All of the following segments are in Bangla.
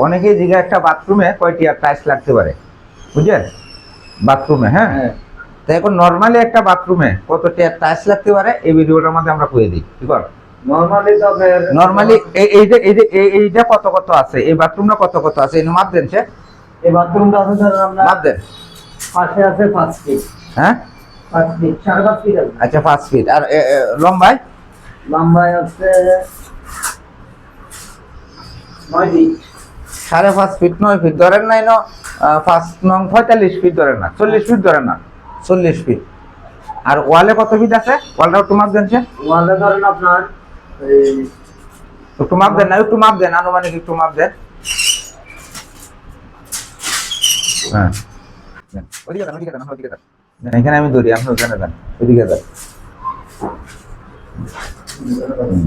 অনেকেই জিগা একটা বাথরুমে কয়টি টাইলস লাগতে পারে? বুঝলেন? বাথরুমে হ্যাঁ? হ্যাঁ। তো এখন নর্মালি একটা বাথরুমে কত টাইলস লাগতে পারে এই ভিডিওটার মধ্যে আমরা কয়ে দিই। কি কর? নরমালি তো নর্মালি এই যে এই- এইটা কত কত আছে? এই বাথরুমটা কত কত আছে? এই মাপ দেন সে এই বাথরুমটা আছে ধরেন আমরা মাপ দেন। পাশে আছে পাঁচ ফিট। হ্যাঁ? পাঁচ ফিট সাড়ে পাঁচ ফিট আছে। আচ্ছা পাঁচ ফিট। আর লম্বায়? লম্বায় আছে নয় ফিট। সাড়ে পাঁচ ফিট নয় ফিট ধরেন নাই ন পাঁচ নং পঁয়তাল্লিশ ফিট ধরেন না চল্লিশ ফিট ধরেন না চল্লিশ ফিট আর ওয়ালে কত ফিট আছে? ওয়ালটা একটু মাপ দেন ওয়ালে ধরেন আপনার একটু মাপ দেন না একটু মাপ দেন আনুমানিক একটু মাপ দেন। হ্যাঁ। ওদিকে ওদিকে ওদিকে এখানে আমি ধরি আপনি ওখানে দেন ওদিকে হুম।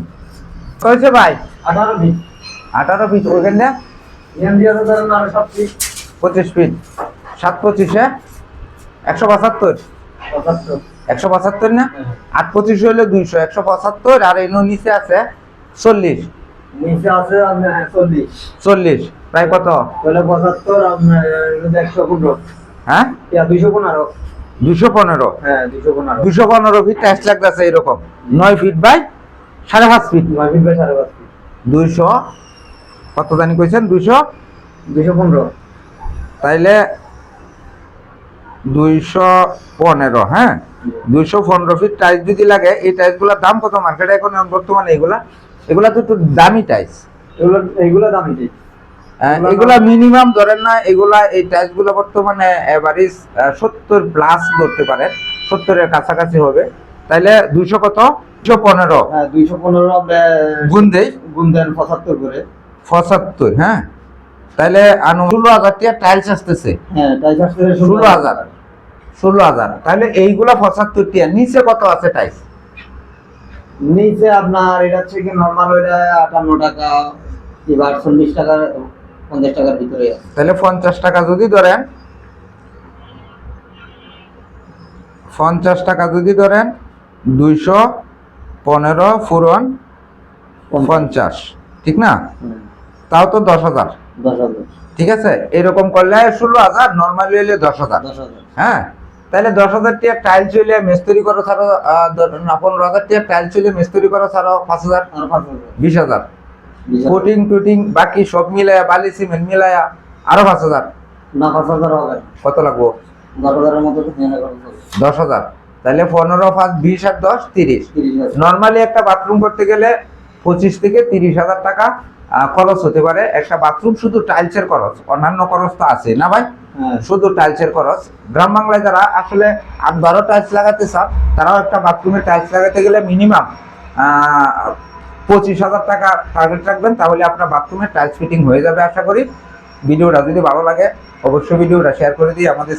কয়েছে ভাই? আঠারো ফিট আঠারো ফিট ওইখান পঁচিশ ফিট সাত পঁচিশে একশো পঁচাত্তর। একশো পঁচাত্তর না? হ্যাঁ। আট পঁচিশ হলে দুইশো। একশো পঁচাত্তর আর এই নিচে আছে চল্লিশ। নিচে আছে হ্যাঁ, চল্লিশ। চল্লিশ প্রায় কত? পঁচাত্তর একশো পনেরো। হ্যাঁ? দুইশো পনেরো। দুশো পনেরো। হ্যাঁ পনেরো। দুশো পনেরো ফিট টাইস লাগতেছে এরকম। নয় ফিট বাই সাড়ে পাঁচ ফিট নয় ফিট বাই সাড়ে পাঁচ ফিট দুইশো কত জানি কইছেন? দুইশো? দুইশো পনেরো। তাইলে দুইশো পনেরো হ্যাঁ? দুইশো পনেরো ফিট টাইস যদি লাগে এই টাইসগুলোর দাম কত মার্কেটে এখন বর্তমানে এগুলা এগুলা তো একটু দামি টাইস এগুলো এইগুলো দামি ঠিক এগুলা এগুলা মিনিমাম ধরেন না এগুলা এই টাইসগুলো বর্তমানে এভারেজ সত্তর প্লাস ধরতে পারেন। সত্তরের কাছাকাছি হবে। তাইলে দুইশো কত? দুশো পনেরো। হ্যাঁ দুইশো পনেরো আমরা গুণ দেই। গুণ দেন পঁচাত্তর করে। পঁচাত্তর হ্যাঁ? আনু ষোলো হাজার টিয়া টাইলস আসতেছে। হ্যাঁ চাষ ষোলো হাজার। ষোলো হাজার। তাহলে এইগুলা পঁচাত্তর টিয়া নিচে কত আছে টাইলস নিচে আপনার এটা হচ্ছে কি নর্মাল ওইটা আটান্ন টাকা এবার চল্লিশ টাকা পঞ্চাশ টাকার ভিতরে তাহলে পঞ্চাশ টাকা যদি ধরেন পঞ্চাশ টাকা যদি ধরেন দুইশো পনেরো ফুরন পঞ্চাশ ঠিক না? তাও তো দশ হাজার। ঠিক আছে? এরকম করলে ষোলো হাজার নর্মালি হলে দশ হাজার। হ্যাঁ? তাহলে দশ হাজার টিয়া টাইল চলে মিস্ত্রি করো ছাড়ো পনেরো হাজার টিয়া টাইল চলে মিস্ত্রি করো ছাড়ো পাঁচ হাজার বিশ হাজার। কোটিং টুটিং বাকি সব মিলায়া বালি সিমেন্ট মিলায়া আরও পাঁচ হাজার। না পাঁচ হাজার হবে। কত লাগবো? দশ হাজার। তাহলে পনেরো পাঁচ বিশ আর দশ তিরিশ। নর্মালি একটা বাথরুম করতে গেলে পঁচিশ থেকে তিরিশ হাজার টাকা খরচ হতে পারে। একটা বাথরুম শুধু টাইলসের খরচ অন্যান্য খরচ তো আছে না ভাই? হ্যাঁ। শুধু টাইলসের খরচ। গ্রাম বাংলায় যারা আসলে আট বারো টাইলস লাগাতে চান তারাও একটা বাথরুমে টাইলস লাগাতে গেলে মিনিমাম পঁচিশ হাজার টাকা টার্গেট রাখবেন তাহলে আপনার বাথরুমে টাইলস ফিটিং হয়ে যাবে আশা করি। ভিডিওটা যদি ভালো লাগে অবশ্যই ভিডিওটা শেয়ার করে দিই আমাদের